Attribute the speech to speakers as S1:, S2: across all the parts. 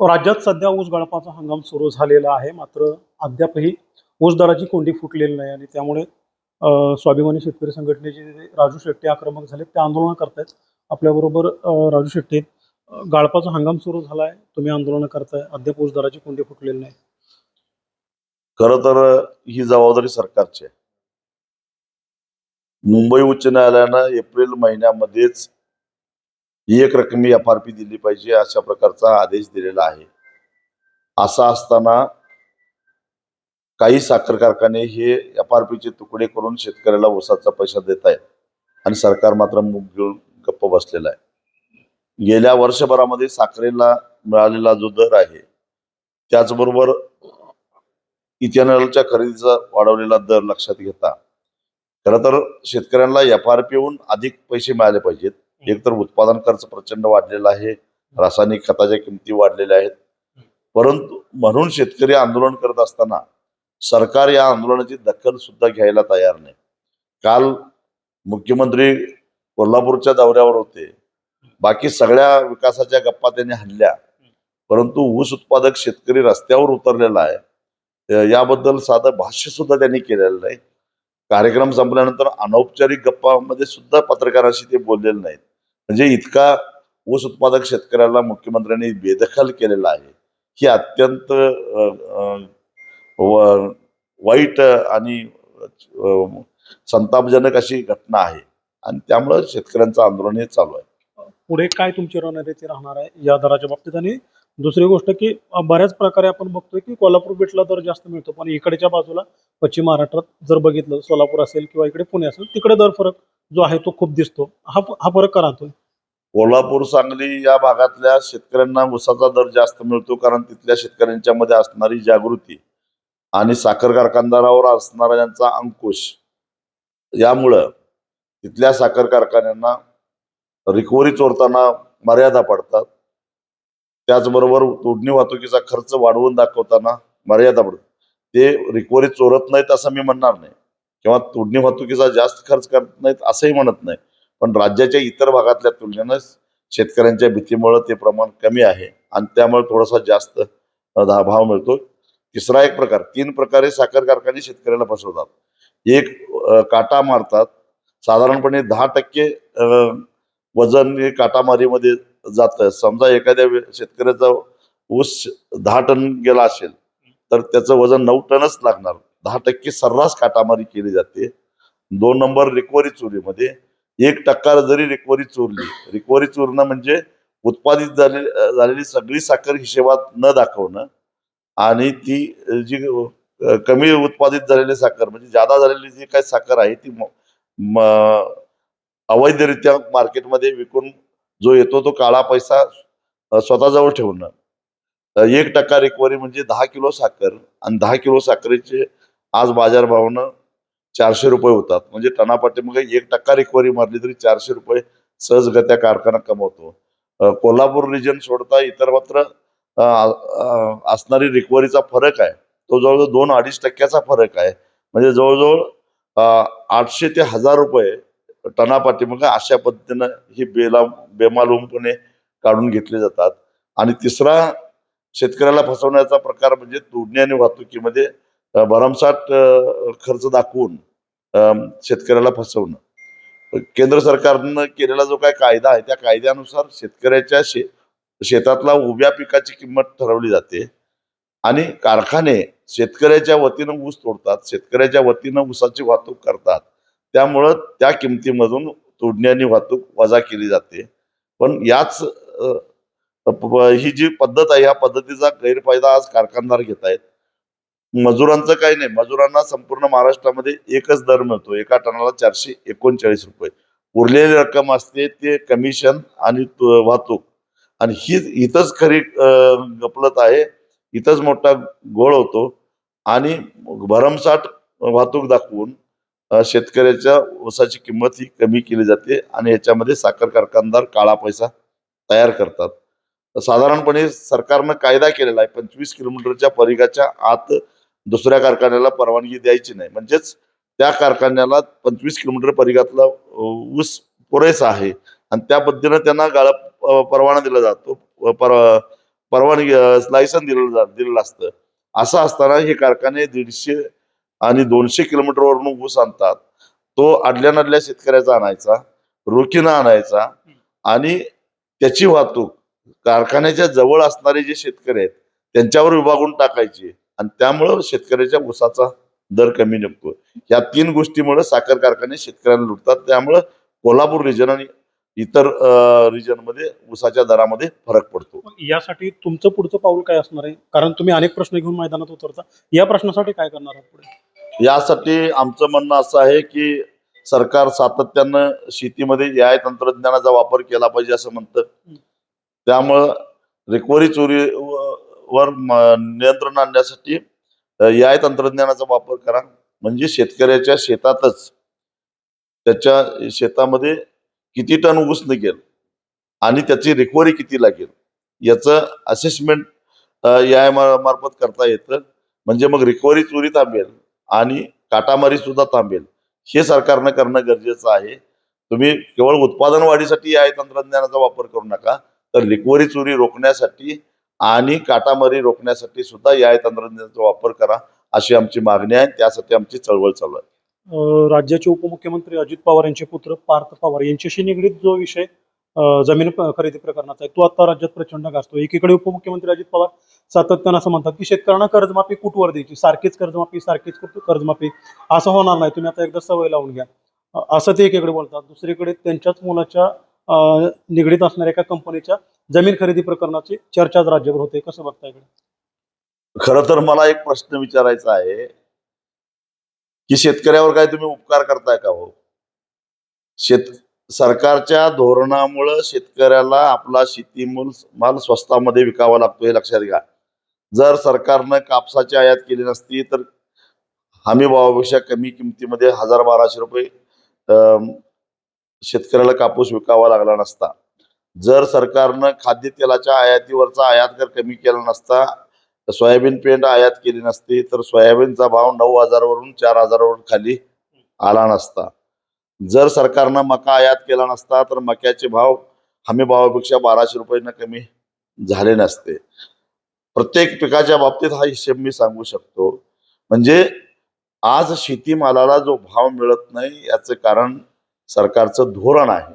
S1: राज्यात सध्या ऊस गळपाचा हंगाम सुरू झालेला आहे. मात्र अद्यापही ऊस दराची कोंडी फुटलेली नाही आणि त्यामुळे स्वाभिमानी शेतकरी संघटनेचे जे राजू शेट्टी आक्रमक झाले ते आंदोलन करतायत. आपल्याबरोबर राजू शेट्टी गाळपाचा हंगाम सुरू झाला आहे तुम्ही आंदोलन करताय. अद्याप ऊस दराची कोंडी फुटलेली नाही.
S2: खर तर ही जबाबदारी सरकारची आहे. मुंबई उच्च न्यायालयानं एप्रिल महिन्यामध्येच एक रकमी एफ आर पी दिली पाहिजे अशा प्रकारचा आदेश दिलेला आहे. असा असताना काही साखर कारखाने हे एफ आर पीचे तुकडे करून शेतकऱ्याला ऊसाचा पैसा देत आहेत आणि सरकार मात्र मुग घेऊन गप्प बसलेला आहे. गेल्या वर्षभरामध्ये साखरेला मिळालेला जो दर आहे त्याचबरोबर इथेनॉलच्या खरेदीचा वाढवलेला दर लक्षात घेता. खरं तर शेतकऱ्यांना एफ आर पीहून अधिक पैसे मिळाले पाहिजेत. एकतर उत्पादन खर्च प्रचंड वाढलेला आहे रासायनिक खताच्या किमती वाढलेल्या आहेत. परंतु म्हणून शेतकरी आंदोलन करत असताना सरकार या आंदोलनाची दखल सुद्धा घ्यायला तयार नाही. काल मुख्यमंत्री कोल्हापूरच्या दौऱ्यावर होते. बाकी सगळ्या विकासाच्या गप्पा त्यांनी हल्ल्या परंतु ऊस उत्पादक शेतकरी रस्त्यावर उतरलेला आहे. याबद्दल साधं भाष्य सुद्धा त्यांनी केलेलं नाही. कार्यक्रम संपल्यानंतर अनौपचारिक गप्पामध्ये सुद्धा पत्रकारांशी ते बोललेले नाहीत. म्हणजे इतका ऊस उत्पादक शेतकऱ्याला मुख्यमंत्र्यांनी बेदखल केलेला आहे. ही अत्यंत वाईट आणि संतापजनक अशी घटना आहे. आणि त्यामुळं शेतकऱ्यांचं आंदोलन हे चालू आहे.
S1: पुढे काय तुमची रणनीती राहणार आहे या दराच्या बाबतीत? आणि दुसरी गोष्ट की बऱ्याच प्रकारे आपण बघतोय की कोल्हापूर बीटला दर जास्त मिळतो. पण इकडच्या बाजूला पश्चिम महाराष्ट्रात जर बघितलं सोलापूर असेल किंवा इकडे पुणे असेल तिकडे दर फरक जो आहे तो खूप दिसतो. हा हा फरक का राहतोय?
S2: कोल्हापूर सांगली या भागातल्या शेतकऱ्यांना ऊसाचा दर जास्त मिळतो कारण तिथल्या शेतकऱ्यांच्या मध्ये असणारी जागृती आणि साखर कारखानदारावर असणारा यांचा अंकुश. यामुळं तिथल्या साखर कारखान्यांना रिकव्हरी चोरताना मर्यादा पडतात. त्याचबरोबर तोडणी वाहतुकीचा खर्च वाढवून दाखवताना मर्यादा पडतात. ते रिकव्हरी चोरत नाहीत असं मी म्हणणार नाही. किंवा तोडणी वाहतुकीचा जास्त खर्च करत नाहीत असंही म्हणत नाही. पण राज्याच्या इतर भागातल्या तुलनेनं शेतकऱ्यांच्या भीतीमुळं ते प्रमाण कमी आहे. आणि त्यामुळे थोडासा जास्त भाव मिळतो तिसरा एक प्रकार तीन प्रकारे साखर कारखाने शेतकऱ्याला फसवतात. एक काटा मारतात. साधारणपणे दहा टक्के वजन हे काटामारीमध्ये जातं. समजा एखाद्या शेतकऱ्याचा ऊस दहा टन गेला असेल तर त्याचं वजन नऊ टनच लागणार. दहा टक्के सर्रास काटामारी केली जाते. दोन नंबर रिकव्हरी चोरीमध्ये एक टक्का जरी रिकव्हरी चोरली रिकव्हरी चोरणं म्हणजे उत्पादित झाले झालेली सगळी साखर हिशेबात न दाखवणं आणि ती जी कमी उत्पादित झालेली साखर म्हणजे जादा झालेली जी काही साखर आहे ती अवैधरित्या मार्केटमध्ये विकून जो येतो तो काळा पैसा स्वतःजवळ ठेवणं. एक टक्का रिकव्हरी म्हणजे दहा किलो साखर आणि दहा किलो साखरेचे आज बाजारभावनं चारशे रुपये होतात. म्हणजे टनापाटी मग एक टक्का रिकव्हरी मारली तरी चारशे रुपये सहजगत्या कारखाना कमवतो. कोल्हापूर रिजन सोडता इतर मात्र असणारी रिकव्हरीचा फरक आहे. तो जवळजवळ दोन अडीच टक्क्याचा फरक आहे. म्हणजे जवळजवळ आठशे ते हजार रुपये टनापाटी मग अशा पद्धतीनं ही बेला बेमालूमपणे काढून घेतले जातात. आणि तिसरा शेतकऱ्याला फसवण्याचा प्रकार म्हणजे तोडणी आणि वाहतुकीमध्ये भरमसाठ खर्च दाखवून शेतकऱ्याला फसवणं. केंद्र सरकारनं केलेला जो काय कायदा आहे त्या कायद्यानुसार शेतकऱ्याच्या शे शेतातला उभ्या पिकाची किंमत ठरवली जाते. आणि कारखाने शेतकऱ्याच्या वतीनं ऊस तोडतात शेतकऱ्याच्या वतीनं ऊसाची वाहतूक करतात. त्यामुळं त्या किमतीमधून तोडणी आणि वाहतूक वजा केली जाते. पण याच ही जी पद्धत आहे या पद्धतीचा गैरफायदा आज कारखानदार घेत आहेत. मजुरांचं काही नाही. मजुरांना संपूर्ण महाराष्ट्रामध्ये एकच दर मिळतो. एका टनाला चारशे एकोणचाळीस रुपये. उरलेली रक्कम असते ते कमिशन आणि वाहतूक. आणि ही इथंच खरी गपलत आहे. इथंच मोठा गोळ होतो. आणि भरमसाठ वाहतूक दाखवून शेतकऱ्याच्या ऊसाची किंमत ही कमी केली जाते आणि याच्यामध्ये साखर कारखानदार काळा पैसा तयार करतात. साधारणपणे सरकारनं कायदा केलेला आहे. पंचवीस किलोमीटरच्या परिघाच्या आत दुसऱ्या कारखान्याला परवानगी द्यायची नाही. म्हणजेच त्या कारखान्याला पंचवीस किलोमीटर परिघातला ऊस पुरेसा आहे. आणि त्या पद्धतीनं त्यांना गाळप परवाना दिला जातो. परवानगी लायसन दिलेलं जा दिलेलं असतं. असं असताना हे कारखाने दीडशे आणि दोनशे किलोमीटरवरून ऊस आणतात. तो अडल्या नडल्या शेतकऱ्याचा आणायचा रोखीनं आणायचा आणि त्याची वाहतूक कारखान्याच्या जवळ असणारे जे शेतकरी आहेत त्यांच्यावर विभागून टाकायची. आणि त्यामुळं शेतकऱ्याच्या ऊसाचा दर कमी निघतो. या तीन गोष्टीमुळे साखर कारखाने शेतकऱ्यांना लुटतात. त्यामुळं कोल्हापूर रिजन आणि इतर रिजनमध्ये ऊसाच्या दरामध्ये फरक पडतो.
S1: यासाठी तुमचं पुढचं पाऊल काय असणार आहे? कारण तुम्ही अनेक प्रश्न घेऊन मैदानात उतरता. या प्रश्नासाठी काय करणार आहात पुढे?
S2: यासाठी आमचं म्हणणं असं आहे की सरकार सातत्यानं शेतीमध्ये या तंत्रज्ञानाचा वापर केला पाहिजे असं म्हणतं. त्यामुळं रिकव्हरी चोरी वर नियंत्रण आणण्यासाठी या तंत्रज्ञानाचा वापर करा. म्हणजे शेतकऱ्याच्या शेतातच त्याच्या शेतामध्ये किती टन ऊस निघेल आणि त्याची रिकव्हरी किती लागेल याचं असेसमेंट या मार्फत करता येतं. म्हणजे मग रिकव्हरी चोरी थांबेल आणि काटामारी सुद्धा थांबेल. हे सरकारनं करणं गरजेचं आहे. तुम्ही केवळ उत्पादन वाढीसाठी या तंत्रज्ञानाचा वापर करू नका तर रिकव्हरी चोरी रोखण्यासाठी आणि काटामारी रोखण्यासाठी सुद्धा या तंत्रज्ञानाचा वापर करा अशी आमची मागणी आहे. त्यासाठी आमची चळवळ चालू आहे.
S1: राज्याचे उपमुख्यमंत्री अजित पवार यांचे पुत्र पार्थ पवार यांच्याशी निगडीत जो विषय जमीन खरेदी प्रकरणाचा आहे तो आता राज्यात प्रचंड गाजतो एकीकडे उपमुख्यमंत्री अजित पवार सातत्यानं असं म्हणतात की शेतकऱ्यांना कर्जमाफी कुठवर द्यायची? सारखीच कर्जमाफी सारखीच कुठ- कर्जमाफी? असं होणार नाही. तुम्ही आता एकदा सवय लावून घ्या. असं ते एकीकडे बोलतात. दुसरीकडे त्यांच्याच मुलाच्या निगडीत असणाऱ्या एका कंपनीच्या जमीन खरेदी प्रकरणाची चर्चा आज राज्यभर होते. कसं बघता इकडे?
S2: खर तर मला एक प्रश्न विचारायचा आहे की शेतकऱ्यावर काय तुम्ही उपकार करताय का हो? शेत सरकारच्या धोरणामुळं शेतकऱ्याला आपला शेतीमूल माल स्वस्तामध्ये विकावा लागतो हे लक्षात घ्या. जर सरकारनं कापसाची आयात केली नसती तर हमी भावापेक्षा कमी किमतीमध्ये हजार बाराशे रुपये अं, शेतकऱ्याला कापूस विकावा लागला नसता. जर सरकारनं खाद्यतेलाच्या आयातीवरचा आयात कर कमी केला नसता सोयाबीन पेंट आयात केली नसती तर सोयाबीनचा भाव नऊ हजारावरून चार हजारावरून खाली आला नसता. जर सरकारनं मका आयात केला नसता तर मक्याचे भाव हमी भावापेक्षा बाराशे रुपयानं कमी झाले नसते. प्रत्येक पिकाच्या बाबतीत हा हिशेब मी सांगू शकतो. म्हणजे आज शेतीमालाला जो भाव मिळत नाही याचं कारण सरकारचं धोरण आहे.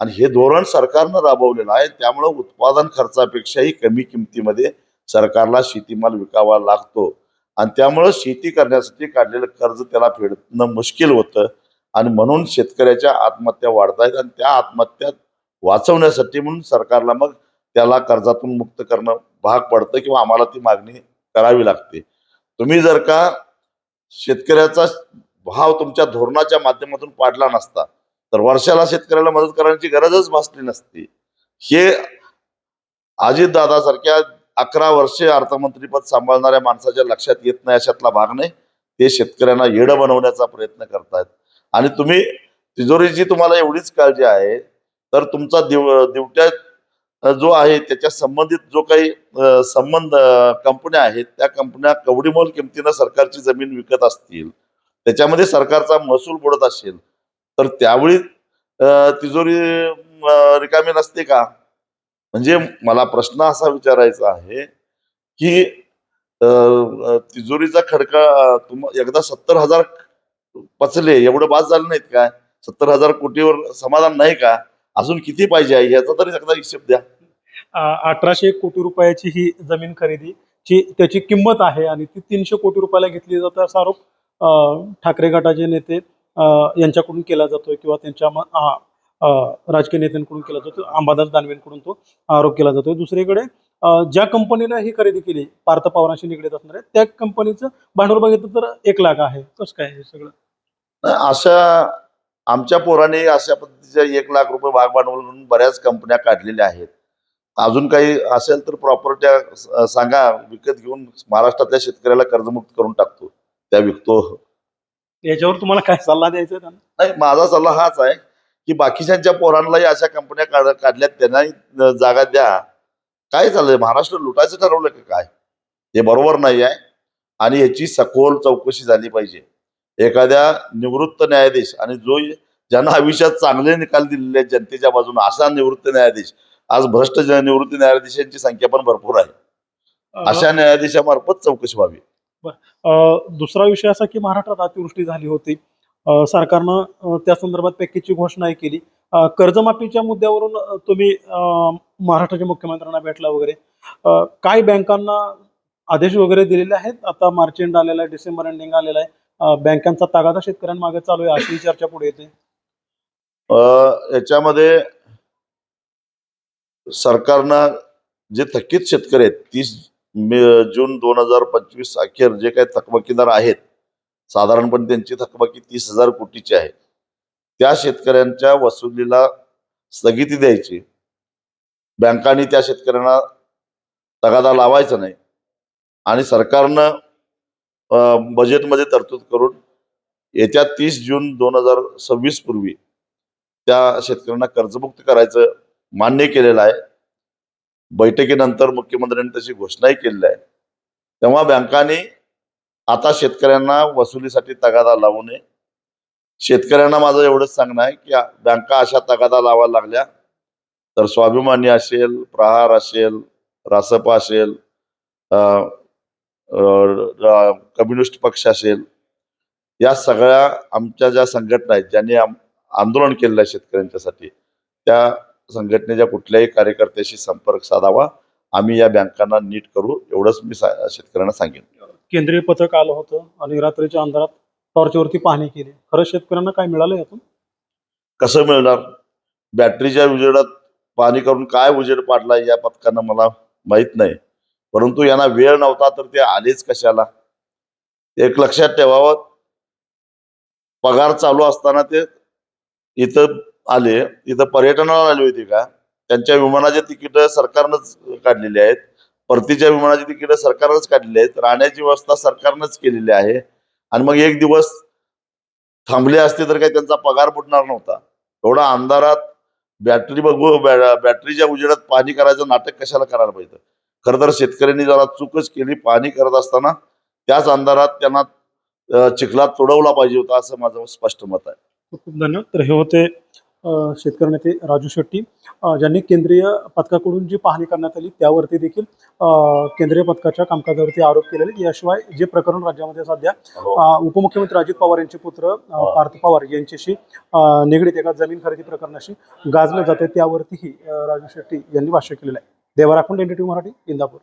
S2: आणि हे धोरण सरकारनं राबवलेलं आहे. त्यामुळं उत्पादन खर्चापेक्षाही कमी किमतीमध्ये सरकारला शेतीमाल विकावा लागतो. आणि त्यामुळं शेती करण्यासाठी काढलेलं कर्ज त्याला फेडणं मुश्किल होतं. आणि म्हणून शेतकऱ्याच्या आत्महत्या वाढत आहेत आणि त्या आत्महत्या वाचवण्यासाठी म्हणून सरकारला मग त्याला कर्जातून मुक्त करणं भाग पडतं किंवा आम्हाला ती मागणी करावी लागते. तुम्ही जर का शेतकऱ्याचा भाव तुमच्या धोरणाच्या माध्यमातून पाडला नसता तर वर्षाला शेतकऱ्याला मदत करण्याची गरजच भासली नसती. हे अजितदादासारख्या अकरा वर्षे अर्थमंत्रीपद सांभाळणाऱ्या माणसाच्या लक्षात येत नाही अशातला भाग नाही. ते शेतकऱ्यांना येडं बनवण्याचा प्रयत्न करतायत. आणि तुम्ही तिजोरीची तुम्हाला एवढीच काळजी आहे तर तुमचा दिव दिवट्या जो आहे त्याच्या संबंधित जो काही संबंध कंपन्या आहेत त्या कंपन्या कवडीमोल किमतीनं सरकारची जमीन विकत असतील त्याच्यामध्ये सरकारचा महसूल बुडत असेल तर त्यावेळी तिजोरी रिकामी नसते का? म्हणजे मला प्रश्न असा विचारायचा आहे की तिजोरीचा खडका तुम एकदा सत्तर हजार पचले एवढं बाद झालं नाहीत काय? सत्तर हजार कोटीवर समाधान नाही का? अजून किती पाहिजे आहे याचा तरी एकदा हिशेब द्या.
S1: अठराशे कोटी रुपयाची ही जमीन खरेदी ची त्याची किंमत आहे आणि ती तीनशे कोटी रुपयाला घेतली जाते असा आरोप ठाकरे गटाचे नेते यांच्याकडून केला जातोय किंवा त्यांच्या राजकीय नेत्यांकडून केला जातो अंबादास दानवेंकडून तो आरोप केला जातोय. दुसरीकडे ज्या कंपनीनं ही खरेदी केली पार्थ पवारांशी निगडीत असणार आहे त्या कंपनीचं भांडवल बघितलं तर एक लाख आहे. कसं काय हे सगळं?
S2: अशा आमच्या पोराने अशा पद्धतीचे एक लाख रुपये भाग भांडवल म्हणून बऱ्याच कंपन्या काढलेल्या आहेत. अजून काही असेल तर प्रॉपर्ट्या सांगा विकत घेऊन महाराष्ट्रातल्या शेतकऱ्याला कर्जमुक्त करून टाकतो. त्या विकतो.
S1: याच्यावर तुम्हाला काय सल्ला द्यायचा त्यांना?
S2: नाही माझा सल्ला हाच आहे की बाकीच्यांच्या पोरांनाही अशा कंपन्या काढ काढल्यात त्यांनाही जागा द्या. काय चाललंय महाराष्ट्र लुटायचं ठरवलं का काय? हे बरोबर नाही आहे. आणि याची सखोल चौकशी झाली पाहिजे. एखाद्या निवृत्त न्यायाधीश आणि जो ज्यांना आयुष्यात चांगले निकाल दिलेले आहेत जनतेच्या बाजूने असा निवृत्त न्यायाधीश. आज भ्रष्ट निवृत्ती न्यायाधीशांची संख्या पण भरपूर आहे. अशा न्यायाधीशामार्फत चौकशी व्हावी.
S1: दुसरा विषय असा की महाराष्ट्रात अतिवृष्टी झाली होती. सरकारनं त्या संदर्भात पॅकेजची घोषणाही केली. कर्जमाफीच्या मुद्द्यावरून तुम्ही अ, महाराष्ट्राच्या मुख्यमंत्र्यांना भेटला वगैरे. काय बँकांना आदेश वगैरे दिलेले आहेत? आता मार्च एंड आलेला आहे डिसेंबर एंडिंग आलेला आहे. बँकांचा तगादा शेतकऱ्यांमागे चालू आहे अशी चर्चा पुढे येते.
S2: अ, याच्यामध्ये सरकारनं जे थकीत शेतकरी आहेत तीस जून दोन हजार पंचवीस अखेर जे काही थकबाकीदार आहेत साधारणपणे त्यांची थकबाकी तीस हजार कोटीची आहे. त्या शेतकऱ्यांच्या वसुलीला स्थगिती द्यायची. बँकांनी त्या शेतकऱ्यांना तगादा लावायचा नाही. आणि सरकारनं बजेटमध्ये तरतूद करून येत्या तीस जून दोन हजार सव्वीस पूर्वी त्या शेतकऱ्यांना कर्जमुक्त करायचं मान्य केलेलं आहे. बैठकीनंतर मुख्यमंत्र्यांनी तशी घोषणाही केलेली आहे. तेव्हा बँकांनी आता शेतकऱ्यांना वसुलीसाठी तगादा लावू नये. शेतकऱ्यांना माझं एवढंच सांगणं आहे की बँका अशा तगादा लावायला लागल्या तर स्वाभिमानी असेल प्रहार असेल रासपा असेल कम्युनिस्ट पक्ष असेल या सगळ्या आमच्या ज्या संघटना आहेत ज्यांनी आंदोलन केलेलं आहे शेतकऱ्यांच्यासाठी त्या संघटनेच्या कुठल्याही कार्यकर्त्याशी संपर्क साधावा. आम्ही या बँकांना नीट करू. एवढंच मी सा- शेतकऱ्यांना सांगेन.
S1: केंद्रीय पथक आलं होतं आणि रात्रीच्या अंधारात टॉर्चवरती पाहणी केली. खरं शेतकऱ्यांना काय मिळालं यातून?
S2: कसं मिळणार? बॅटरीच्या उजेडात पाणी करून काय उजेड पाडला या पथकानं मला माहीत नाही. परंतु यांना वेळ नव्हता तर ते आलेच कशाला? एक लक्षात ठेवावं. पगार चालू असताना ते इथं आले इथं पर्यटनाला आले होते का? त्यांच्या विमानाचे तिकीट सरकारनंच काढलेली आहेत. परतीच्या विमानाची तिकीट सरकारनंच काढलेली आहेत. राहण्याची व्यवस्था सरकारनंच केलेली आहे. आणि मग एक दिवस थांबले असते तर काही त्यांचा पगार बुडणार नव्हता. एवढा अंधारात बॅटरी बघू बॅटरीच्या उजेडात पाणी करायचं नाटक कशाला करायला पाहिजे? खरं तर शेतकऱ्यांनी जरा चूकच केली. पाणी करत असताना त्याच अंधारात त्यांना चिखलात तोडवला पाहिजे होता असं माझं स्पष्ट मत आहे.
S1: खूप खूप धन्यवाद. तर हे होते शेतकरी नेते राजू शेट्टी ज्यांनी केंद्रीय पथकाकडून जी पाहणी करण्यात आली त्यावरती देखील केंद्रीय पथकाच्या कामकाजावरती आरोप केलेले. याशिवाय जे प्रकरण राज्यामध्ये सध्या अ, उपमुख्यमंत्री अजित पवार यांचे पुत्र अ, पार्थ पवार यांच्याशी निगडीत एका जमीन खरेदी प्रकरणाशी गाजलं जाते त्यावरतीही राजू शेट्टी यांनी भाष्य केलेलं आहे. देवा राखून एनडीटीव्ही मराठी इंदापूर.